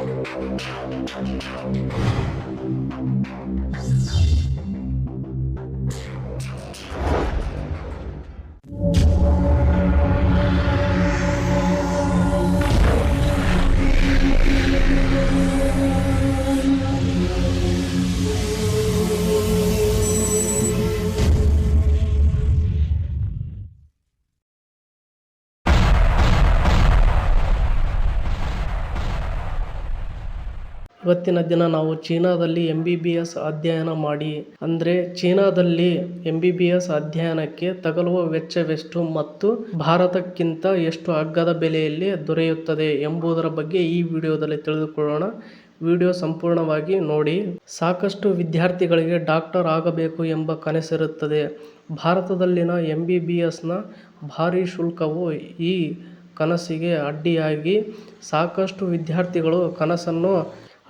Thank you. ಇವತ್ತಿನ ದಿನ ನಾವು ಚೀನಾದಲ್ಲಿ ಎಂ ಬಿ ಬಿ ಎಸ್ ಅಧ್ಯಯನ ಮಾಡಿ, ಅಂದರೆ ಚೀನಾದಲ್ಲಿ ಎಂ ಬಿ ಬಿ ಎಸ್ ಅಧ್ಯಯನಕ್ಕೆ ತಗಲುವ ವೆಚ್ಚವೆಷ್ಟು ಮತ್ತು ಭಾರತಕ್ಕಿಂತ ಎಷ್ಟು ಅಗ್ಗದ ಬೆಲೆಯಲ್ಲಿ ದೊರೆಯುತ್ತದೆ ಎಂಬುದರ ಬಗ್ಗೆ ಈ ವಿಡಿಯೋದಲ್ಲಿ ತಿಳಿದುಕೊಳ್ಳೋಣ. ವಿಡಿಯೋ ಸಂಪೂರ್ಣವಾಗಿ ನೋಡಿ. ಸಾಕಷ್ಟು ವಿದ್ಯಾರ್ಥಿಗಳಿಗೆ ಡಾಕ್ಟರ್ ಆಗಬೇಕು ಎಂಬ ಕನಸಿರುತ್ತದೆ. ಭಾರತದಲ್ಲಿನ ಎಂ ಬಿ ಬಿ ಎಸ್ನ ಭಾರೀ ಶುಲ್ಕವು ಈ ಕನಸಿಗೆ ಅಡ್ಡಿಯಾಗಿ ಸಾಕಷ್ಟು ವಿದ್ಯಾರ್ಥಿಗಳು ಕನಸನ್ನು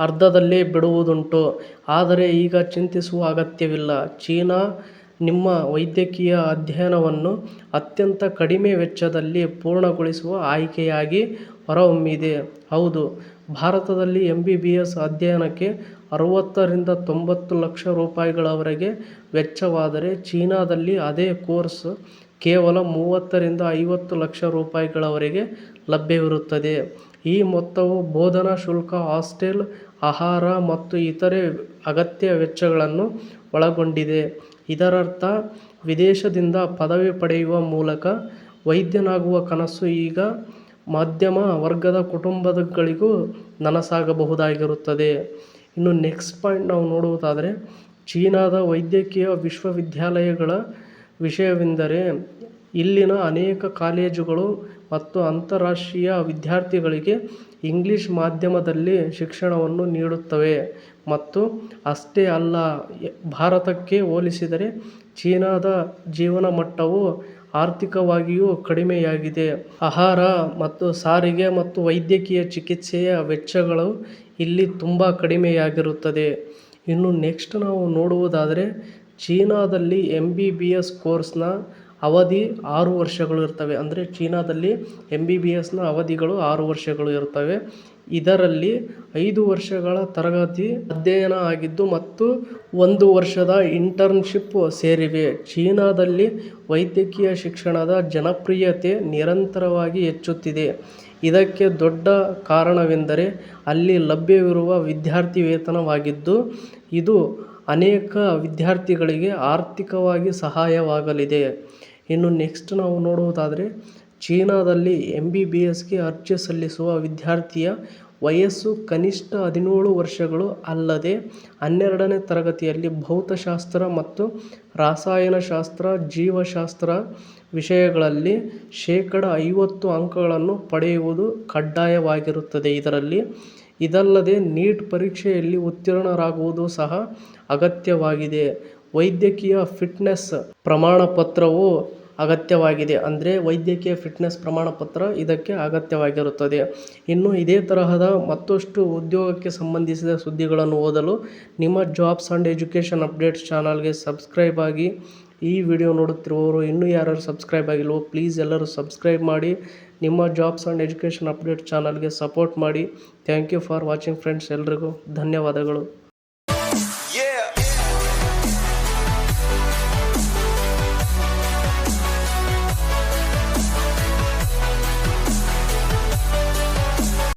ಅರ್ಧದಲ್ಲೇ ಬಿಡುವುದುಂಟು. ಆದರೆ ಈಗ ಚಿಂತಿಸುವ ಅಗತ್ಯವಿಲ್ಲ. ಚೀನಾ ನಿಮ್ಮ ವೈದ್ಯಕೀಯ ಅಧ್ಯಯನವನ್ನು ಅತ್ಯಂತ ಕಡಿಮೆ ವೆಚ್ಚದಲ್ಲಿ ಪೂರ್ಣಗೊಳಿಸುವ ಆಯ್ಕೆಯಾಗಿ ಹೊರಹೊಮ್ಮಿದೆ. ಹೌದು, ಭಾರತದಲ್ಲಿ ಎಂ ಬಿ ಬಿ ಎಸ್ ಅಧ್ಯಯನಕ್ಕೆ ಅರವತ್ತರಿಂದ ತೊಂಬತ್ತು ಲಕ್ಷ ರೂಪಾಯಿಗಳವರೆಗೆ ವೆಚ್ಚವಾದರೆ ಚೀನಾದಲ್ಲಿ ಅದೇ ಕೋರ್ಸ್ ಕೇವಲ ಮೂವತ್ತರಿಂದ ಐವತ್ತು ಲಕ್ಷ ರೂಪಾಯಿಗಳವರೆಗೆ ಲಭ್ಯವಿರುತ್ತದೆ. ಈ ಮೊತ್ತವು ಬೋಧನಾ ಶುಲ್ಕ, ಹಾಸ್ಟೆಲ್, ಆಹಾರ ಮತ್ತು ಇತರೆ ಅಗತ್ಯ ವೆಚ್ಚಗಳನ್ನು ಒಳಗೊಂಡಿದೆ. ಇದರರ್ಥ, ವಿದೇಶದಿಂದ ಪದವಿ ಪಡೆಯುವ ಮೂಲಕ ವೈದ್ಯನಾಗುವ ಕನಸು ಈಗ ಮಧ್ಯಮ ವರ್ಗದ ಕುಟುಂಬಗಳಿಗೂ ನನಸಾಗಬಹುದಾಗಿರುತ್ತದೆ. ಇನ್ನು ನೆಕ್ಸ್ಟ್ ಪಾಯಿಂಟ್ ನಾವು ನೋಡುವುದಾದರೆ, ಚೀನಾದ ವೈದ್ಯಕೀಯ ವಿಶ್ವವಿದ್ಯಾಲಯಗಳ ವಿಷಯವೆಂದರೆ, ಇಲ್ಲಿನ ಅನೇಕ ಕಾಲೇಜುಗಳು ಮತ್ತು ಅಂತಾರಾಷ್ಟ್ರೀಯ ವಿದ್ಯಾರ್ಥಿಗಳಿಗೆ ಇಂಗ್ಲಿಷ್ ಮಾಧ್ಯಮದಲ್ಲಿ ಶಿಕ್ಷಣವನ್ನು ನೀಡುತ್ತವೆ. ಮತ್ತು ಅಷ್ಟೇ ಅಲ್ಲ, ಭಾರತಕ್ಕೆ ಹೋಲಿಸಿದರೆ ಚೀನಾದ ಜೀವನ ಮಟ್ಟವು ಆರ್ಥಿಕವಾಗಿಯೂ ಕಡಿಮೆಯಾಗಿದೆ. ಆಹಾರ ಮತ್ತು ಸಾರಿಗೆ ಮತ್ತು ವೈದ್ಯಕೀಯ ಚಿಕಿತ್ಸೆಯ ವೆಚ್ಚಗಳು ಇಲ್ಲಿ ತುಂಬ ಕಡಿಮೆಯಾಗಿರುತ್ತದೆ. ಇನ್ನು ನೆಕ್ಸ್ಟ್ ನಾವು ನೋಡುವುದಾದರೆ, ಚೀನಾದಲ್ಲಿ ಎಂ ಬಿ ಬಿ ಎಸ್ ಕೋರ್ಸ್ನ ಅವಧಿ ಆರು ವರ್ಷಗಳು ಇರ್ತವೆ. ಅಂದರೆ ಚೀನಾದಲ್ಲಿ ಎಂ ಬಿ ಬಿ ಎಸ್ನ ಅವಧಿಗಳು ಆರು ವರ್ಷಗಳು ಇರ್ತವೆ. ಇದರಲ್ಲಿ ಐದು ವರ್ಷಗಳ ತರಗತಿ ಅಧ್ಯಯನ ಆಗಿದ್ದು ಮತ್ತು ಒಂದು ವರ್ಷದ ಇಂಟರ್ನ್ಶಿಪ್ ಸೇರಿವೆ. ಚೀನಾದಲ್ಲಿ ವೈದ್ಯಕೀಯ ಶಿಕ್ಷಣದ ಜನಪ್ರಿಯತೆ ನಿರಂತರವಾಗಿ ಹೆಚ್ಚುತ್ತಿದೆ. ಇದಕ್ಕೆ ದೊಡ್ಡ ಕಾರಣವೆಂದರೆ ಅಲ್ಲಿ ಲಭ್ಯವಿರುವ ವಿದ್ಯಾರ್ಥಿ ವೇತನವಾಗಿದ್ದು ಇದು ಅನೇಕ ವಿದ್ಯಾರ್ಥಿಗಳಿಗೆ ಆರ್ಥಿಕವಾಗಿ ಸಹಾಯವಾಗಲಿದೆ. ಇನ್ನು ನೆಕ್ಸ್ಟ್ ನಾವು ನೋಡುವುದಾದರೆ ಚೀನಾದಲ್ಲಿ ಎಂ ಬಿ ಬಿ ಎಸ್ಗೆ ಅರ್ಜಿ ಸಲ್ಲಿಸುವ ವಿದ್ಯಾರ್ಥಿಯ ವಯಸ್ಸು ಕನಿಷ್ಠ ಹದಿನೇಳು ವರ್ಷಗಳು ಅಲ್ಲದೆ ಹನ್ನೆರಡನೇ ತರಗತಿಯಲ್ಲಿ ಭೌತಶಾಸ್ತ್ರ ಮತ್ತು ರಾಸಾಯನಶಾಸ್ತ್ರ, ಜೀವಶಾಸ್ತ್ರ ವಿಷಯಗಳಲ್ಲಿ ಶೇಕಡ ಐವತ್ತು ಅಂಕಗಳನ್ನು ಪಡೆಯುವುದು ಕಡ್ಡಾಯವಾಗಿರುತ್ತದೆ. ಇದರಲ್ಲಿ ಇದಲ್ಲದೆ ನೀಟ್ ಪರೀಕ್ಷೆಯಲ್ಲಿ ಉತ್ತೀರ್ಣರಾಗುವುದು ಸಹ ಅಗತ್ಯವಾಗಿದೆ. ವೈದ್ಯಕೀಯ ಫಿಟ್ನೆಸ್ ಪ್ರಮಾಣಪತ್ರವು ಅಗತ್ಯವಾಗಿದೆ. ಅಂದರೆ ವೈದ್ಯಕೀಯ ಫಿಟ್ನೆಸ್ ಪ್ರಮಾಣಪತ್ರ ಇದಕ್ಕೆ ಅಗತ್ಯವಾಗಿರುತ್ತದೆ. ಇನ್ನು ಇದೇ ತರಹದ ಮತ್ತಷ್ಟು ಉದ್ಯೋಗಕ್ಕೆ ಸಂಬಂಧಿಸಿದ ಸುದ್ದಿಗಳನ್ನು ಓದಲು ನಿಮ್ಮ ಜಾಬ್ಸ್ ಆ್ಯಂಡ್ ಎಜುಕೇಷನ್ ಅಪ್ಡೇಟ್ಸ್ ಚಾನಲ್ಗೆ ಸಬ್ಸ್ಕ್ರೈಬ್ ಆಗಿ ಈ ವಿಡಿಯೋ ನೋಡುತ್ತಿರುವವರು ಇನ್ನೂ ಯಾರ್ಯಾರು ಸಬ್ಸ್ಕ್ರೈಬ್ ಆಗಿಲ್ವೋ ಪ್ಲೀಸ್ ಎಲ್ಲರೂ ಸಬ್ಸ್ಕ್ರೈಬ್ ಮಾಡಿ, ನಿಮ್ಮ ಜಾಬ್ಸ್ ಆ್ಯಂಡ್ ಎಜುಕೇಷನ್ ಅಪ್ಡೇಟ್ ಚಾನಲ್ಗೆ ಸಪೋರ್ಟ್ ಮಾಡಿ. Thank you for watching friends ಎಲ್ರಿಗೂ ಧನ್ಯವಾದಗಳು.